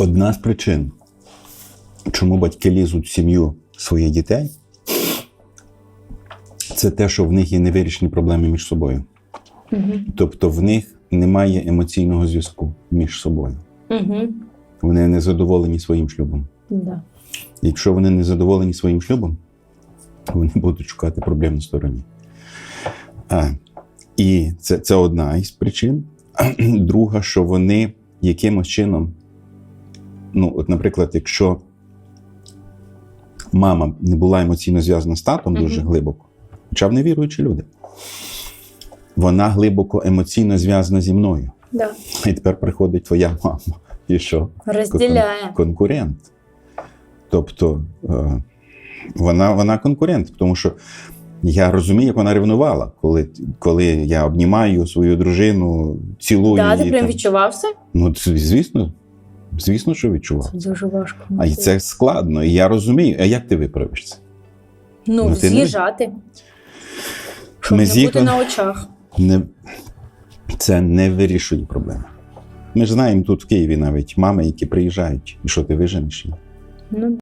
Одна з причин, чому батьки лізуть в сім'ю своїх дітей, це те, що в них є невирішені проблеми між собою. Угу. Тобто в них немає емоційного зв'язку між собою. Угу. Вони не задоволені своїм шлюбом. Да. Якщо вони не задоволені своїм шлюбом, вони будуть шукати проблем на стороні. А, і це, це одна із причин. Друга, що вони якимось чином, ну, от, наприклад, якщо мама не була емоційно зв'язана з татом Мгм. дуже глибоко, хоча в невіруючі люди, вона глибоко емоційно зв'язана зі мною. Да. І тепер приходить твоя мама. І що? Розділяє. конкурент. Тобто е, вона, вона конкурент, тому що я розумію, як вона ревнувала, коли, коли я обнімаю свою дружину, цілую Да, ти прям там. відчував це? Ну, звісно, звісно, що відчував. Це дуже важко. А і це складно. І я розумію, а як ти виправиш це? Ну, ну, ти не- з'їжджати. Щоб Ми не бути на очах. Не, це не вирішує проблеми. Ми ж знаємо тут в Києві навіть мами, які приїжджають. І що ти виженеш її. Ну,